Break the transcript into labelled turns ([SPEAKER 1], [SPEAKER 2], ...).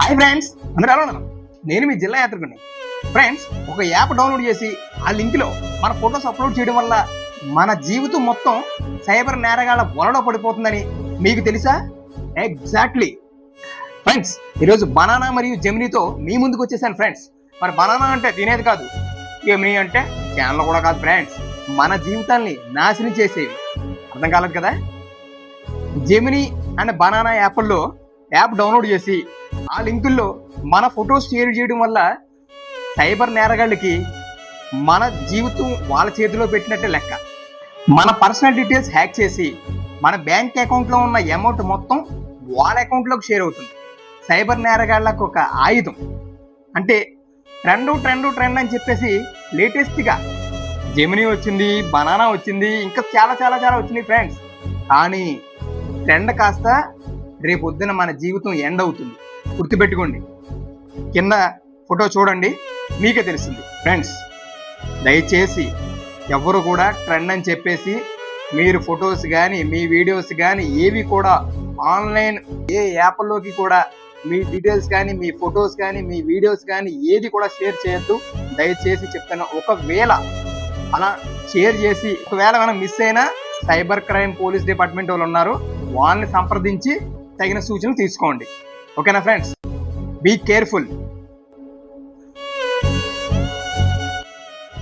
[SPEAKER 1] Hi friends అందరూ ఎలా ఉన్నారు? నేను మీ జిల్లా యాత్రికుని ఫ్రెండ్స్ ఒక యాప్ డౌన్లోడ్ చేసి ఆ లింక్లో మన ఫొటోస్ అప్లోడ్ చేయడం వల్ల మన జీవితం మొత్తం సైబర్ నేరగాళ్ళ వలలో పడిపోతుందని మీకు తెలుసా? ఎగ్జాక్ట్లీ ఫ్రెండ్స్ ఈరోజు బనానా మరియు జెమినీతో మీ ముందుకు వచ్చేసాను ఫ్రెండ్స్ మరి బనానా అంటే తినేది కాదు. జెమినీ అంటే ఛానల్ కూడా కాదు ఫ్రెండ్స్ మన జీవితాల్ని నాశనం చేసేవి అర్థం కాలేదు కదా? జెమినీ అండ్ బనానా యాప్ల్లో యాప్ డౌన్లోడ్ చేసి ఆ లింకుల్లో మన ఫొటోస్ షేర్ చేయడం వల్ల సైబర్ నేరగాళ్ళకి మన జీవితం వాళ్ళ చేతిలో పెట్టినట్టే లెక్క. మన పర్సనల్ డీటెయిల్స్ హ్యాక్ చేసి మన బ్యాంక్ అకౌంట్లో ఉన్న అమౌంట్ మొత్తం వాళ్ళ అకౌంట్లోకి షేర్ అవుతుంది. సైబర్ నేరగాళ్ళకు ఒక ఆయుధం. అంటే ట్రెండ్ ట్రెండ్ ట్రెండ్ అని చెప్పేసి లేటెస్ట్గా జెమినీ వచ్చింది బనానా వచ్చింది ఇంకా చాలా చాలా చాలా వచ్చినాయి ఫ్రెండ్స్. కానీ ట్రెండ్ కాస్త రేపొద్దున మన జీవితం ఎండ్ అవుతుంది. గుర్తుపెట్టుకోండి. కింద ఫోటో చూడండి మీకే తెలుస్తుంది ఫ్రెండ్స్ దయచేసి ఎవరు కూడా ట్రెండ్ అని చెప్పేసి మీరు ఫొటోస్ కానీ మీ వీడియోస్ కానీ ఏవి కూడా ఆన్లైన్ ఏ యాప్లోకి కూడా మీ డీటెయిల్స్ కానీ మీ ఫొటోస్ కానీ మీ వీడియోస్ కానీ ఏది కూడా షేర్ చేయొద్దు. దయచేసి చెప్తాను ఒకవేళ అలా షేర్ చేసి ఒకవేళ మనం మిస్ అయినా సైబర్ క్రైమ్ పోలీస్ డిపార్ట్మెంట్ వాళ్ళు ఉన్నారు వాళ్ళని సంప్రదించి తగిన సూచనలు తీసుకోండి. ఓకేనా ఫ్రెండ్స్? Be careful.